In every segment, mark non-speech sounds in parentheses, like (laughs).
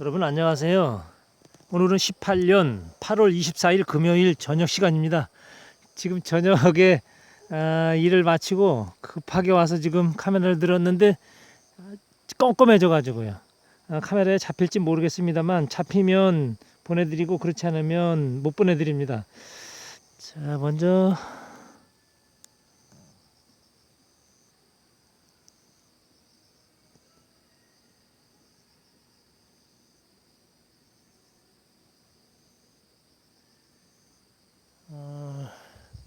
여러분 안녕하세요. 오늘은 18년 8월 24일 금요일 저녁 시간입니다. 지금 저녁에 아, 일을 마치고 급하게 와서 지금 카메라를 들었는데 아, 껌껌해져 가지고요. 아, 카메라에 잡힐지 모르겠습니다만 잡히면 보내드리고 그렇지 않으면 못 보내드립니다. 자 먼저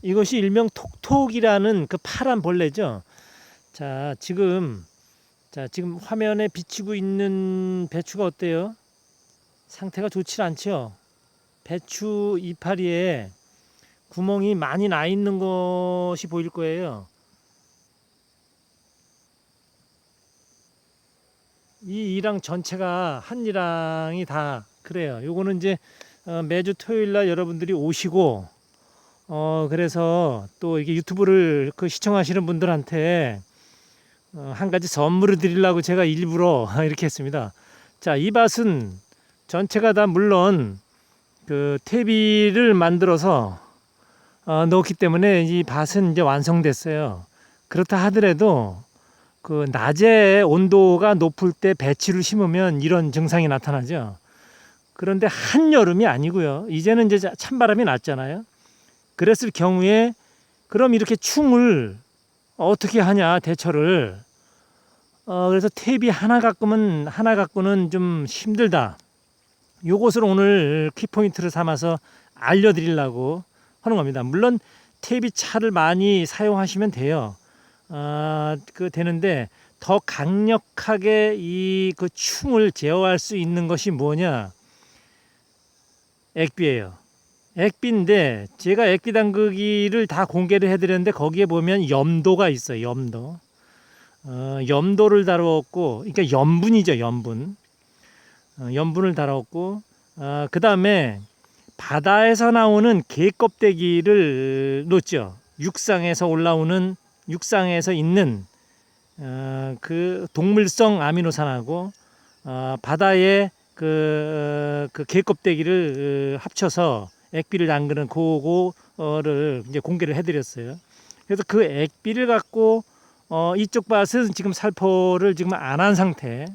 이것이 일명 톡톡이라는 그 파란 벌레죠. 자, 지금 자, 지금 화면에 비치고 있는 배추가 어때요? 상태가 좋지 않죠. 배추 이파리에 구멍이 많이 나 있는 것이 보일 거예요. 이 이랑 전체가 한 이랑이 다 그래요. 요거는 이제 어, 매주 토요일 날 여러분들이 오시고 어 그래서 또 이게 유튜브를 그 시청하시는 분들한테 어, 한 가지 선물을 드리려고 제가 일부러 (laughs) 이렇게 했습니다. 자, 이 밭은 전체가 다 물론 그 퇴비를 만들어서 어, 넣었기 때문에 이 밭은 이제 완성됐어요. 그렇다 하더라도 그 낮에 온도가 높을 때 배치를 심으면 이런 증상이 나타나죠. 그런데 한여름이 아니고요. 이제는 이제 찬바람이 났잖아요. 그랬을 경우에 그럼 이렇게 충을 어떻게 하냐 대처를 어 그래서 탭이 하나 갖고는 하나 갖고는 좀 힘들다. 요것을 오늘 키포인트를 삼아서 알려드리려고 하는 겁니다. 물론 탭이 차를 많이 사용하시면 돼요. 아 그 되는데 더 강력하게 이 그 충을 제어할 수 있는 것이 뭐냐? 액비예요. 액비인데 제가 액비 담그기를 다 공개를 해드렸는데 거기에 보면 염도가 있어요. 염도. 어, 염도를 다루었고, 그러니까 염분이죠. 염분. 어, 염분을 다루었고, 어, 그 다음에 바다에서 나오는 게 껍데기를 놓죠. 육상에서 올라오는 육상에서 있는 어, 그 동물성 아미노산하고 어, 바다의 그, 그 개껍데기를 어, 합쳐서 액비를 담그는 그거를 이제 공개를 해드렸어요. 그래서 그 액비를 갖고 어, 이쪽 밭은 지금 살포를 지금 안 한 상태.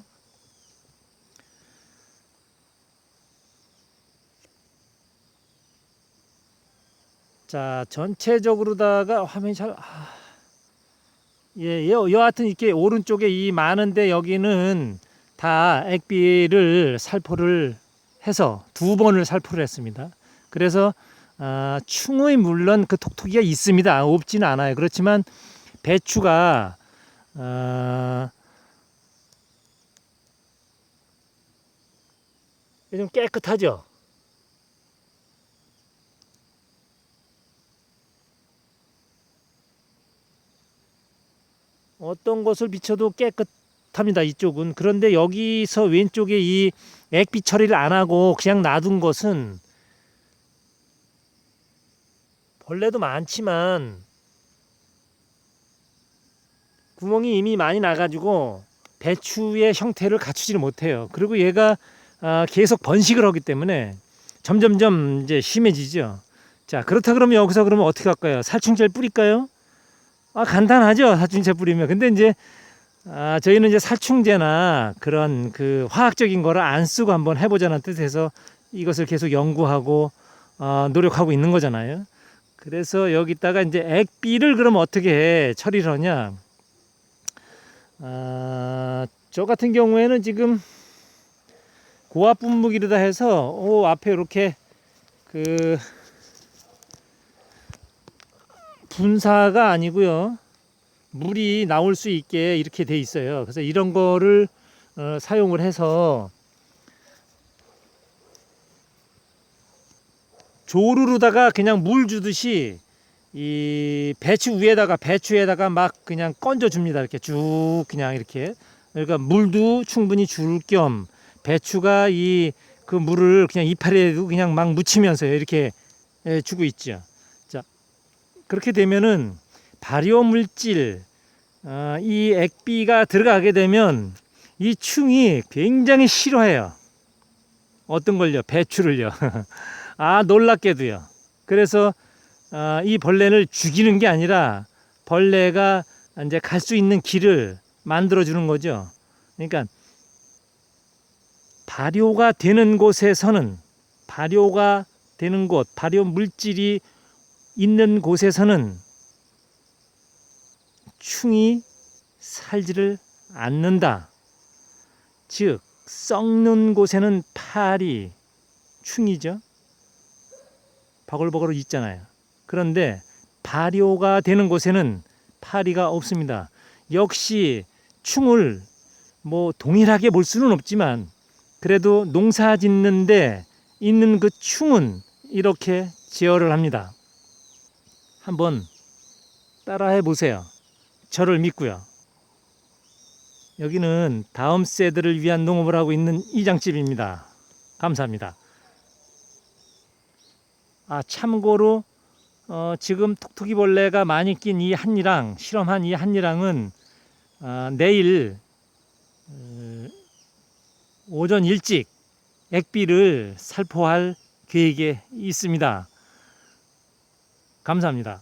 자, 전체적으로다가 화면이 잘, 아, 예, 예, 여하튼 이렇게 오른쪽에 이 많은데 여기는 다 액비를 살포를 해서 두 번을 살포를 했습니다. 그래서 아, 충의 물론 그 톡톡이가 있습니다. 없지는 않아요. 그렇지만 배추가 아, 좀 깨끗하죠. 어떤 것을 비춰도 깨끗합니다. 이쪽은 그런데 여기서 왼쪽에 이 액비 처리를 안 하고 그냥 놔둔 것은 벌레도 많지만 구멍이 이미 많이 나가지고 배추의 형태를 갖추지를 못해요. 그리고 얘가 아, 계속 번식을 하기 때문에 점점점 이제 심해지죠. 자 그렇다 그러면 여기서 그러면 어떻게 할까요? 살충제를 뿌릴까요? 아 간단하죠 살충제 뿌리면. 근데 이제 아, 저희는 이제 살충제나 그런 그 화학적인 거를 안 쓰고 한번 해보자는 뜻에서 이것을 계속 연구하고 어, 노력하고 있는 거잖아요. 그래서 여기다가 이제 액비를 그럼 어떻게 해? 처리를 하냐? 아, 저 같은 경우에는 지금 고압 분무기로다 해서 오 앞에 이렇게 그 분사가 아니고요. 물이 나올 수 있게 이렇게 돼 있어요. 그래서 이런 거를 어, 사용을 해서 조루로다가 그냥 물 주듯이 이 배추 위에다가 배추에다가 막 그냥 건져 줍니다. 이렇게 쭉 그냥 이렇게 그러니까 물도 충분히 줄 겸 배추가 이 그 물을 그냥 이파리에도 그냥 막 묻히면서 이렇게 예, 주고 있죠. 자 그렇게 되면은 발효 물질 어, 이 액비가 들어가게 되면 이 충이 굉장히 싫어해요. 어떤 걸요? 배추를요. (laughs) 아 놀랍게도요. 그래서 아, 이 벌레를 죽이는 게 아니라 벌레가 이제 갈 수 있는 길을 만들어 주는 거죠. 그러니까 발효가 되는 곳에서는 발효가 되는 곳, 발효 물질이 있는 곳에서는 충이 살지를 않는다. 즉 썩는 곳에는 팔이 충이죠. 버글버글 있잖아요. 그런데 발효가 되는 곳에는 파리가 없습니다. 역시 충을 뭐 동일하게 볼 수는 없지만 그래도 농사 짓는데 있는 그 충은 이렇게 제어를 합니다. 한번 따라해 보세요. 저를 믿고요. 여기는 다음 세대를 위한 농업을 하고 있는 이장집입니다. 감사합니다. 아 참고로 어, 지금 톡톡이 벌레가 많이 낀 이 한이랑 실험한 이 한이랑은 아, 내일 어, 오전 일찍 액비를 살포할 계획에 있습니다. 감사합니다.